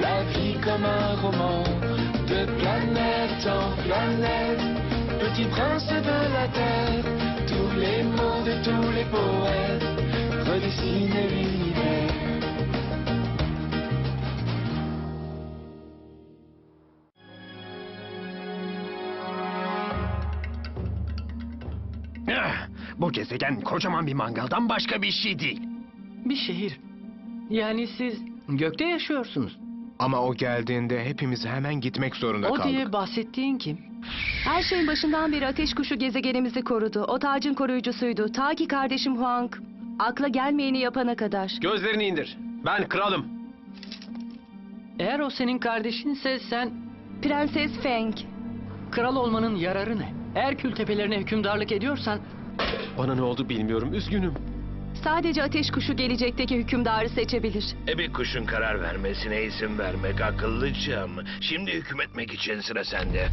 la vie comme un roman. De planète en planète, petit prince de la terre, tous les mots de tous les poètes redessinent l'univers. Ah, Bu gezegen kocaman bir mangaldan başka bir şey değil. Bir şehir. Yani siz gökte yaşıyorsunuz. Ama o geldiğinde hepimiz hemen gitmek zorunda O kaldık. diye bahsettiğin kim? Her şeyin başından beri ateş kuşu gezegenimizi korudu. O tacın koruyucusuydu. Ta ki kardeşim Huang akla gelmeyeni yapana kadar. Gözlerini indir. Ben kralım. Eğer o senin kardeşinse sen Prenses Feng. kral olmanın yararı ne? Eğer kül tepelerine hükümdarlık ediyorsan Bana ne oldu bilmiyorum. Üzgünüm. Sadece ateş kuşu gelecekteki hükümdarı seçebilir. E bir kuşun karar vermesine izin vermek akıllıca mı? Şimdi hükmetmek için sıra sende.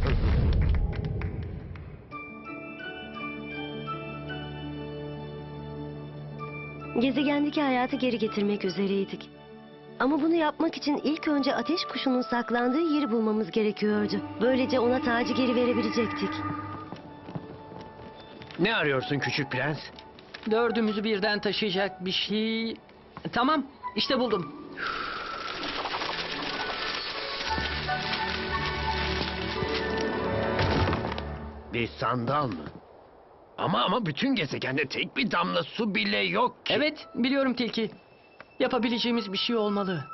Gezegendeki hayatı geri getirmek üzereydik. Ama bunu yapmak için ilk önce ateş kuşunun saklandığı yeri bulmamız gerekiyordu. Böylece ona tacı geri verebilecektik. Ne arıyorsun küçük prens? Dördümüzü birden taşıyacak bir şey... Tamam, işte buldum. Bir sandal mı? Ama ama bütün gezegende tek bir damla su bile yok ki. Evet, biliyorum Tilki. Yapabileceğimiz bir şey olmalı.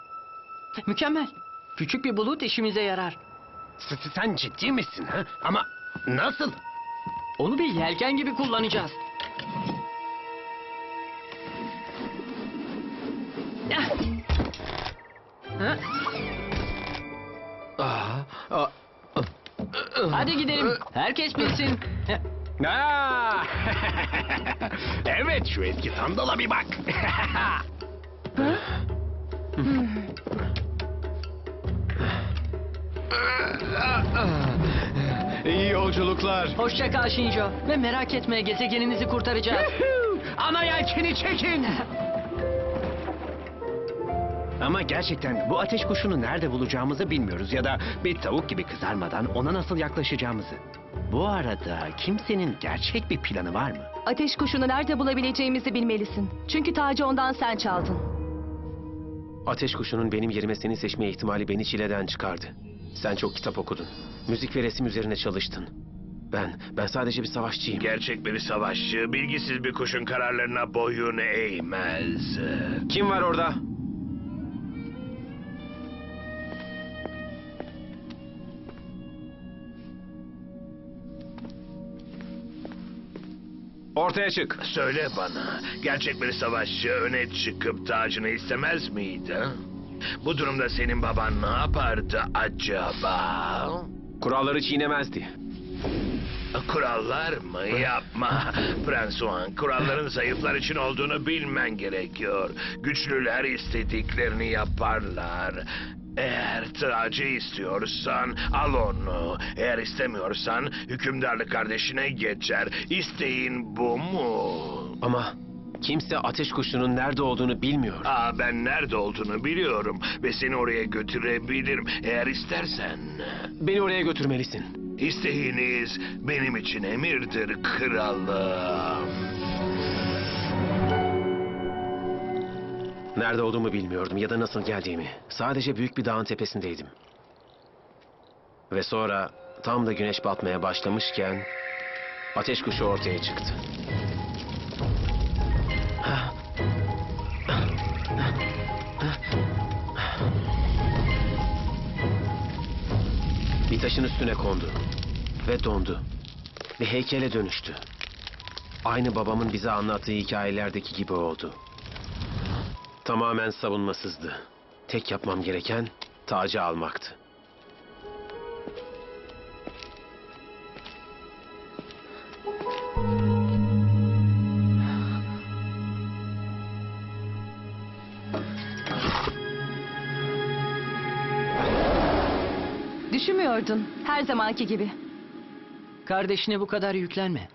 Mükemmel. Küçük bir bulut işimize yarar. S- Sen ciddi misin ha? Ama nasıl? Onu bir yelken gibi kullanacağız. Ha? Hadi gidelim. Herkes bilsin. Aa! evet şu eski sandala bir bak. iyi yolculuklar. Hoşça kal Shinjo. Ve merak etme gezegeninizi kurtaracağız. Ana yelkeni çekin. Ama gerçekten bu ateş kuşunu nerede bulacağımızı bilmiyoruz ya da bir tavuk gibi kızarmadan ona nasıl yaklaşacağımızı. Bu arada kimsenin gerçek bir planı var mı? Ateş kuşunu nerede bulabileceğimizi bilmelisin. Çünkü tacı ondan sen çaldın. Ateş kuşunun benim yerime seni seçme ihtimali beni çileden çıkardı. Sen çok kitap okudun. Müzik ve resim üzerine çalıştın. Ben, ben sadece bir savaşçıyım. Gerçek bir savaşçı, bilgisiz bir kuşun kararlarına boyun eğmez. Kim var orada? Ortaya çık. Söyle bana, gerçek bir savaşçı öne çıkıp tacını istemez miydi? Bu durumda senin baban ne yapardı acaba? Kuralları çiğnemezdi. Kurallar mı? Yapma. Prens Juan, kuralların zayıflar için olduğunu bilmen gerekiyor. Güçlüler istediklerini yaparlar. Eğer tacı istiyorsan al onu. Eğer istemiyorsan hükümdarlık kardeşine geçer. İsteğin bu mu? Ama kimse ateş kuşunun nerede olduğunu bilmiyor. Aa ben nerede olduğunu biliyorum ve seni oraya götürebilirim eğer istersen. Beni oraya götürmelisin. İsteğiniz benim için emirdir kralım. Nerede olduğumu bilmiyordum ya da nasıl geldiğimi. Sadece büyük bir dağın tepesindeydim. Ve sonra tam da güneş batmaya başlamışken ateş kuşu ortaya çıktı. Bir taşın üstüne kondu ve dondu. Bir heykele dönüştü. Aynı babamın bize anlattığı hikayelerdeki gibi oldu. Tamamen savunmasızdı. Tek yapmam gereken tacı almaktı. Düşünmüyordun her zamanki gibi. Kardeşine bu kadar yüklenme.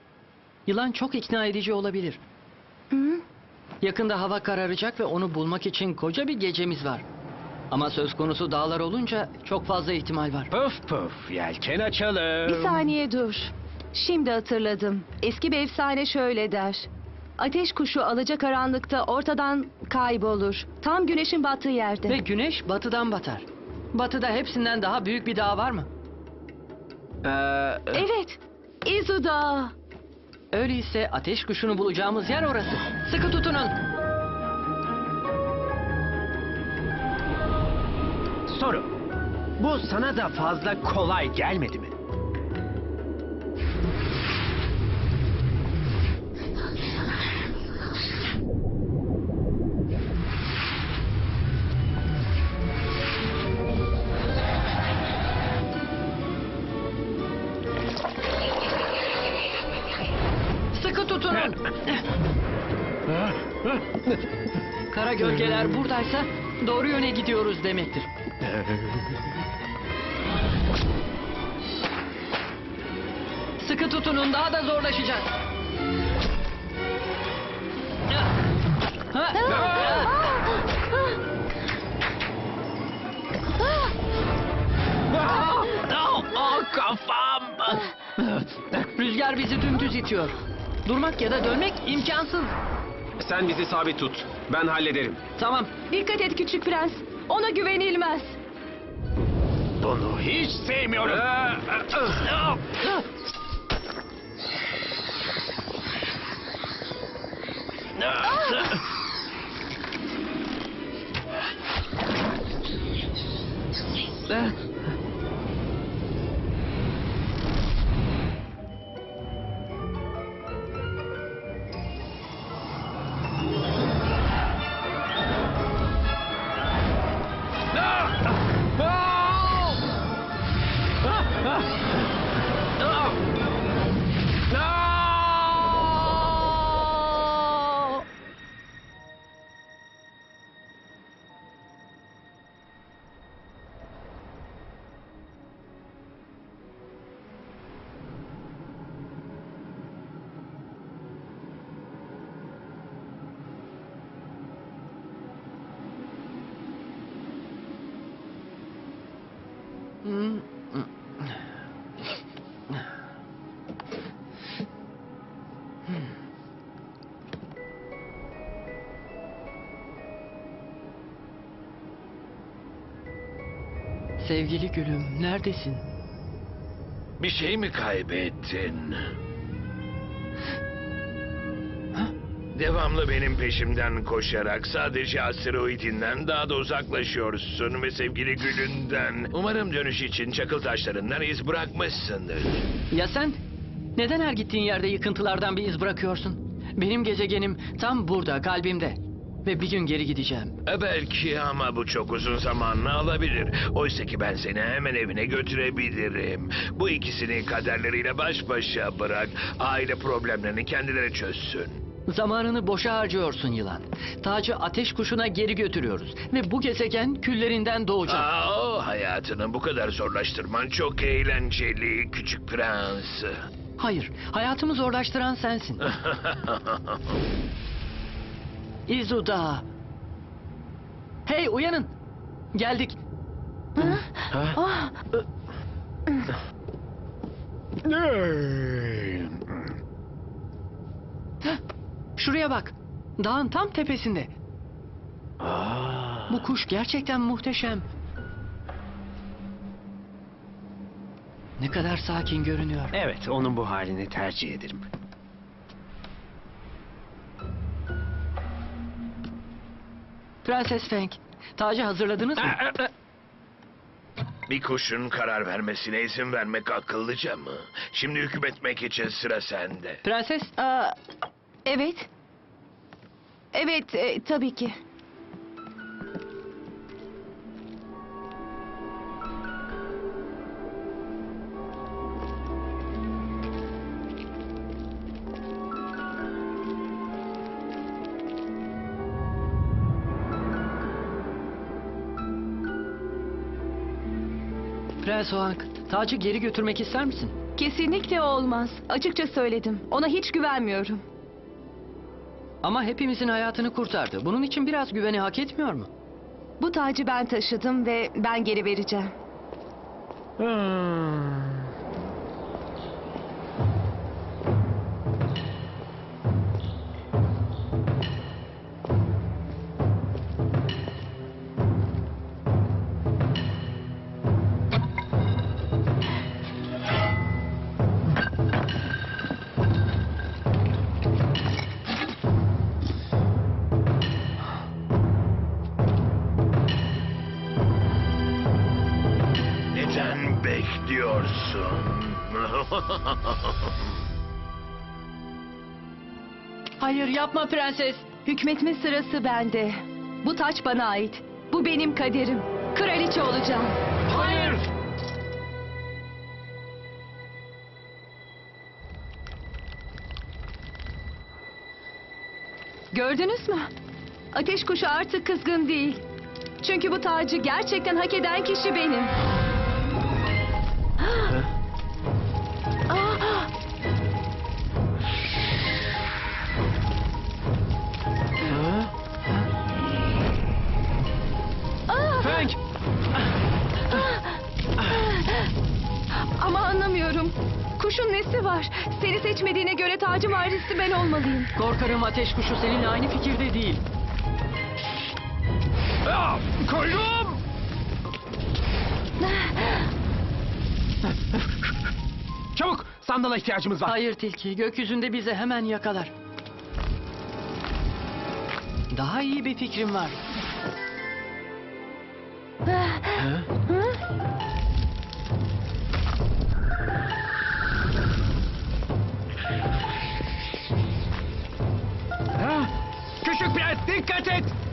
Yılan çok ikna edici olabilir. Hı? Yakında hava kararacak ve onu bulmak için koca bir gecemiz var. Ama söz konusu dağlar olunca çok fazla ihtimal var. Puf puf yelken açalım. Bir saniye dur. Şimdi hatırladım. Eski bir efsane şöyle der. Ateş kuşu alacakaranlıkta ortadan kaybolur. Tam güneşin battığı yerde. Ve güneş batıdan batar. Batıda hepsinden daha büyük bir dağ var mı? Ee, Evet. İzu Dağı. Öyleyse ateş kuşunu bulacağımız yer orası. Sıkı tutunun. soru. Bu sana da fazla kolay gelmedi mi? Buradaysa doğru yöne gidiyoruz demektir. Sıkı tutunun daha da zorlaşacak. Ha? Aa, kafam. Rüzgar bizi dümdüz itiyor. Durmak ya da dönmek imkansız. Sen bizi sabit tut. Ben hallederim. Tamam. Dikkat et küçük prens. Ona güvenilmez. Bunu hiç sevmiyorum. Sevgili gülüm neredesin? Bir şey mi kaybettin? Devamlı benim peşimden koşarak sadece asteroidinden daha da uzaklaşıyorsun ve sevgili gülünden. Umarım dönüş için çakıl taşlarından iz bırakmışsındır. Ya sen? Neden her gittiğin yerde yıkıntılardan bir iz bırakıyorsun? Benim gezegenim tam burada, kalbimde. Ve bir gün geri gideceğim. E belki ama bu çok uzun zamanını alabilir. Oysa ki ben seni hemen evine götürebilirim. Bu ikisini kaderleriyle baş başa bırak. Aile problemlerini kendileri çözsün. Zamanını boşa harcıyorsun yılan. Tacı ateş kuşuna geri götürüyoruz. Ve bu gezegen küllerinden doğacak. Aa, o hayatını bu kadar zorlaştırman çok eğlenceli küçük prens. Hayır, hayatımı zorlaştıran sensin. İzuda. Hey uyanın. Geldik. Ah, Şuraya bak. Dağın tam tepesinde. Bu kuş gerçekten muhteşem. Ne kadar sakin görünüyor. Evet, onun bu halini tercih ederim. Prenses Feng, tacı hazırladınız mı? Bir kuşun karar vermesine izin vermek akıllıca mı? Şimdi hükmetmek için sıra sende. Prenses, aa, evet. Evet, e, tabii ki. Oak, tacı geri götürmek ister misin? Kesinlikle olmaz. Açıkça söyledim. Ona hiç güvenmiyorum. Ama hepimizin hayatını kurtardı. Bunun için biraz güveni hak etmiyor mu? Bu tacı ben taşıdım ve ben geri vereceğim. Neden Hayır yapma prenses. Hükmetme sırası bende. Bu taç bana ait. Bu benim kaderim. Kraliçe olacağım. Hayır. Gördünüz mü? Ateş kuşu artık kızgın değil. Çünkü bu tacı gerçekten hak eden kişi benim. Anlamıyorum. Kuşun nesi var? Seni seçmediğine göre tacın varisi ben olmalıyım. Korkarım ateş kuşu seninle aynı fikirde değil. Ah, Kuyruğum! Çabuk! Sandala ihtiyacımız var. Hayır tilki, gökyüzünde bizi hemen yakalar. Daha iyi bir fikrim var. Ha? Küçük prens dikkat et!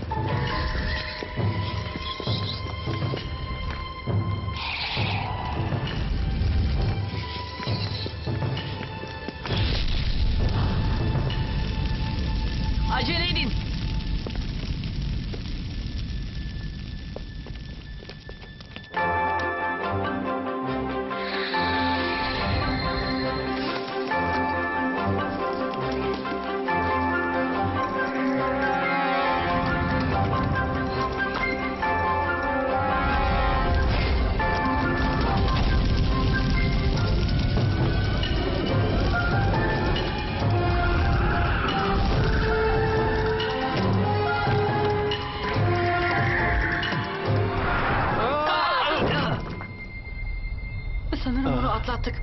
Sanırım bunu atlattık.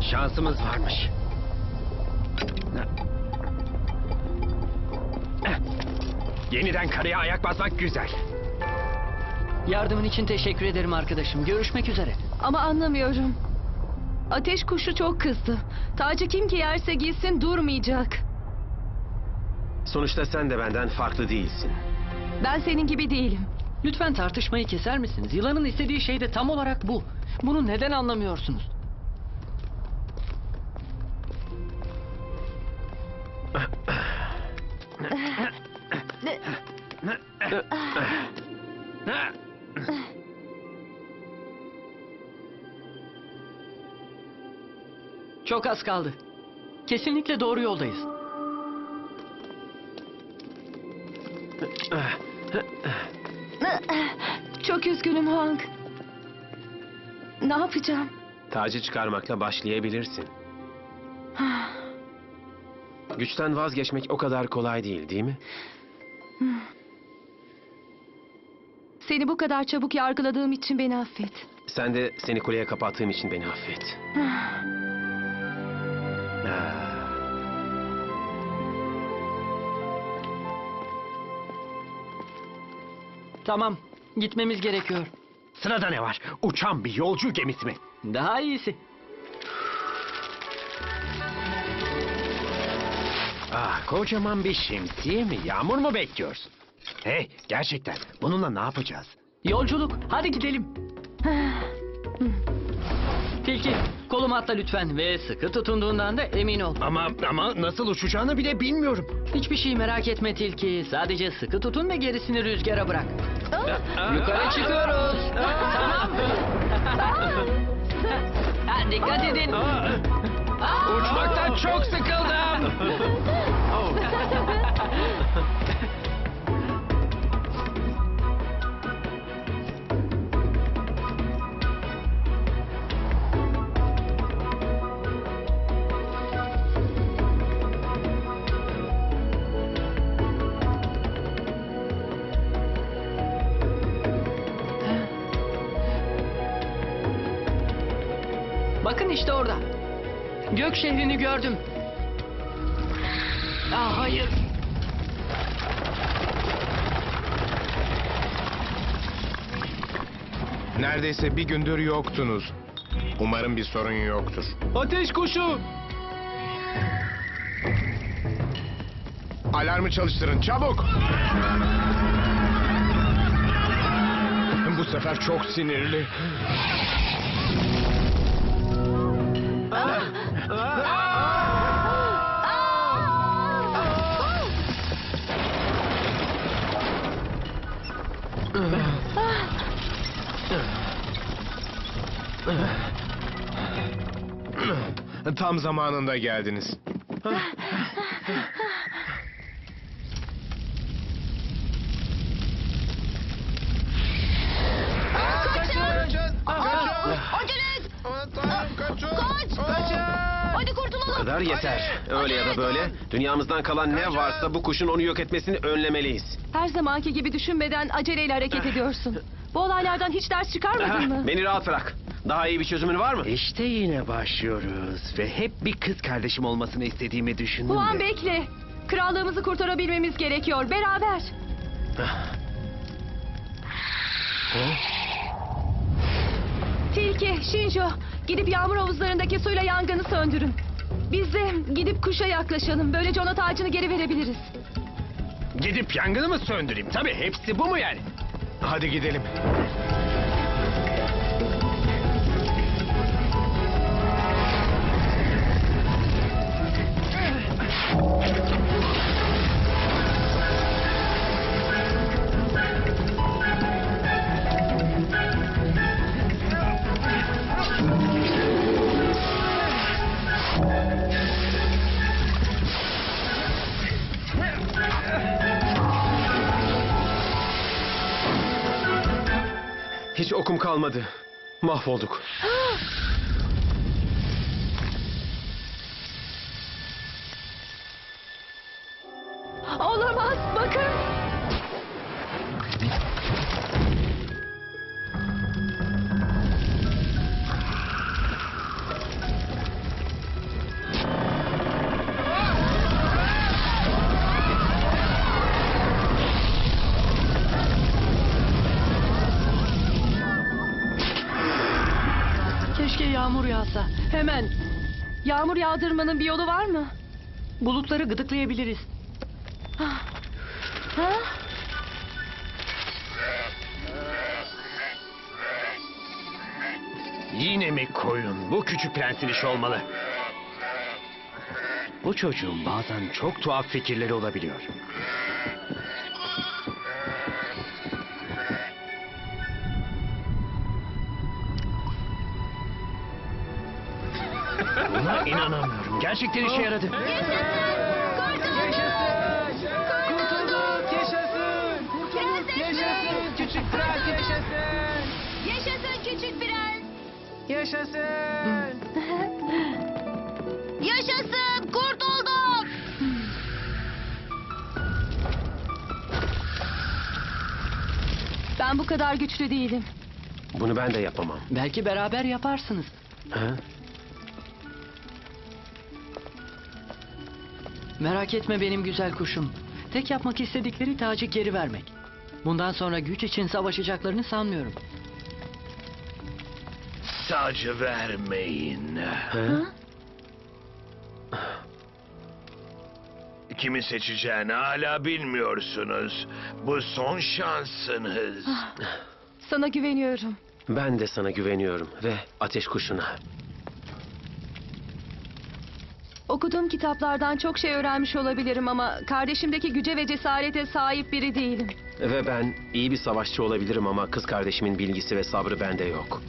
Şansımız varmış. Yeniden karaya ayak basmak güzel. Yardımın için teşekkür ederim arkadaşım. Görüşmek üzere. Ama anlamıyorum. Ateş kuşu çok kızdı. Tacı kim ki yerse giysin durmayacak. Sonuçta sen de benden farklı değilsin. Ben senin gibi değilim. Lütfen tartışmayı keser misiniz? Yılanın istediği şey de tam olarak bu. Bunu neden anlamıyorsunuz? Çok az kaldı. Kesinlikle doğru yoldayız. Çok üzgünüm Hank. Ne yapacağım? Tacı çıkarmakla başlayabilirsin. Güçten vazgeçmek o kadar kolay değil, değil mi? Seni bu kadar çabuk yargıladığım için beni affet. Sen de seni kuleye kapattığım için beni affet. Ah. Tamam, gitmemiz gerekiyor. Sırada ne var? Uçan bir yolcu gemisi mi? Daha iyisi. Ah, kocaman bir şemsiye mi? Yağmur mu bekliyorsun? Hey, gerçekten bununla ne yapacağız? Yolculuk, hadi gidelim. Tilki, kolumu atla lütfen ve sıkı tutunduğundan da emin ol. Ama ama nasıl uçacağını bile bilmiyorum. Hiçbir şey merak etme Tilki. Sadece sıkı tutun ve gerisini rüzgara bırak. Yukarı çıkıyoruz. Gördüm. Ah hayır. Neredeyse bir gündür yoktunuz. Umarım bir sorun yoktur. Ateş kuşu. Alarmı çalıştırın çabuk. Bu sefer çok sinirli. Tam zamanında geldiniz. Bu kadar yeter. Öyle ya da böyle dünyamızdan kalan ne varsa bu kuşun onu yok etmesini önlemeliyiz. Her zamanki gibi düşünmeden aceleyle hareket ediyorsun. Bu olaylardan hiç ders çıkarmadın mı? Beni rahat bırak. Daha iyi bir çözümün var mı? İşte yine başlıyoruz ve hep bir kız kardeşim olmasını istediğimi düşündüm. Bu an de. bekle. Krallığımızı kurtarabilmemiz gerekiyor. Beraber. Tilki, Shinjo, gidip yağmur havuzlarındaki suyla yangını söndürün. Biz de gidip kuşa yaklaşalım. Böylece ona tacını geri verebiliriz. Gidip yangını mı söndüreyim? Tabii hepsi bu mu yani? Hadi gidelim. Hiç okum kalmadı. Mahvolduk. Yağmur yağdırmanın bir yolu var mı? bulutları gıdıklayabiliriz. Ha? Yine mi koyun? Bu küçük prensin işi olmalı. Bu çocuğun bazen çok tuhaf fikirleri olabiliyor. Buna inanamıyorum. Gerçekten işe yaradı. Yaşasın küçük prens. Yaşasın. Yaşasın, kurtuldum. Ben bu kadar güçlü değilim. Bunu ben de yapamam. Belki beraber yaparsınız. Ha? Merak etme benim güzel kuşum. Tek yapmak istedikleri tacı geri vermek. Bundan sonra güç için savaşacaklarını sanmıyorum. Tacı vermeyin. Ha? Kimi seçeceğini hala bilmiyorsunuz. Bu son şansınız. Sana güveniyorum. Ben de sana güveniyorum ve ateş kuşuna. Okuduğum kitaplardan çok şey öğrenmiş olabilirim ama kardeşimdeki güce ve cesarete sahip biri değilim. Ve ben iyi bir savaşçı olabilirim ama kız kardeşimin bilgisi ve sabrı bende yok.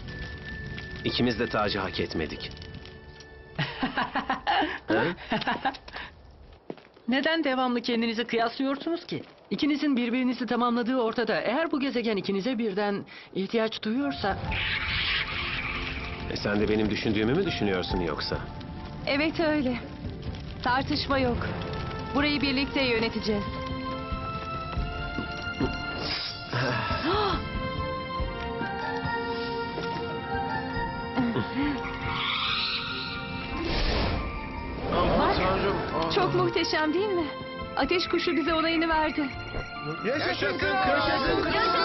İkimiz de tacı hak etmedik. Ha? Neden devamlı kendinizi kıyaslıyorsunuz ki? İkinizin birbirinizi tamamladığı ortada. Eğer bu gezegen ikinize birden ihtiyaç duyuyorsa... E sen de benim düşündüğümü mü düşünüyorsun yoksa? Evet öyle. Tartışma yok. Burayı birlikte yöneteceğiz. Bak, çok muhteşem değil mi? Ateş kuşu bize onayını verdi. Yaşasın kral! Yaşasın kral!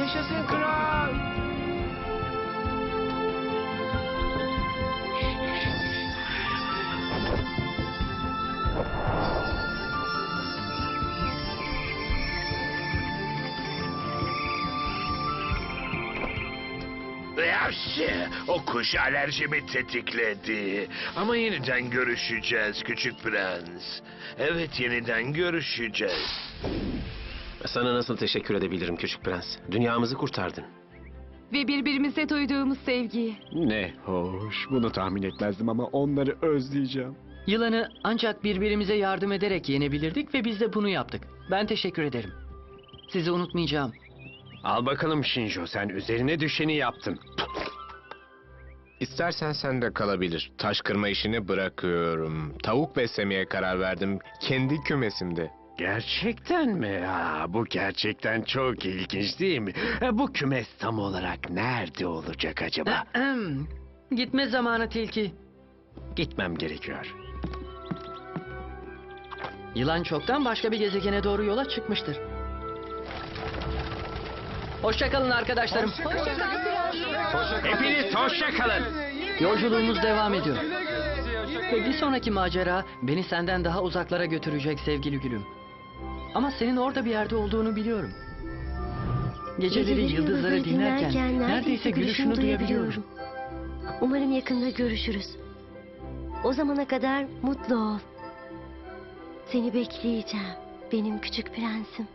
Yaşasın kral! Yapşı, o kuş alerjimi tetikledi. Ama yeniden görüşeceğiz küçük prens. Evet yeniden görüşeceğiz. Sana nasıl teşekkür edebilirim küçük prens? Dünyamızı kurtardın. Ve birbirimize duyduğumuz sevgiyi. Ne hoş. Bunu tahmin etmezdim ama onları özleyeceğim. Yılanı ancak birbirimize yardım ederek yenebilirdik ve biz de bunu yaptık. Ben teşekkür ederim. Sizi unutmayacağım. Al bakalım Shinjo sen üzerine düşeni yaptın. İstersen sen de kalabilir. Taş kırma işini bırakıyorum. Tavuk beslemeye karar verdim. Kendi kümesimde. Gerçekten mi? Aa, bu gerçekten çok ilginç değil mi? E, Bu kümes tam olarak nerede olacak acaba? Ahem. Gitme zamanı tilki. Gitmem gerekiyor. Yılan çoktan başka bir gezegene doğru yola çıkmıştır. Hoşçakalın arkadaşlarım. Hepiniz hoşça kalın. Yolculuğumuz devam ediyor. Ve bir sonraki macera beni senden daha uzaklara götürecek sevgili gülüm. Ama senin orada bir yerde olduğunu biliyorum. Geceleri yıldızları dinlerken neredeyse gülüşünü duyabiliyorum. Umarım yakında görüşürüz. O zamana kadar mutlu ol. Seni bekleyeceğim benim küçük prensim.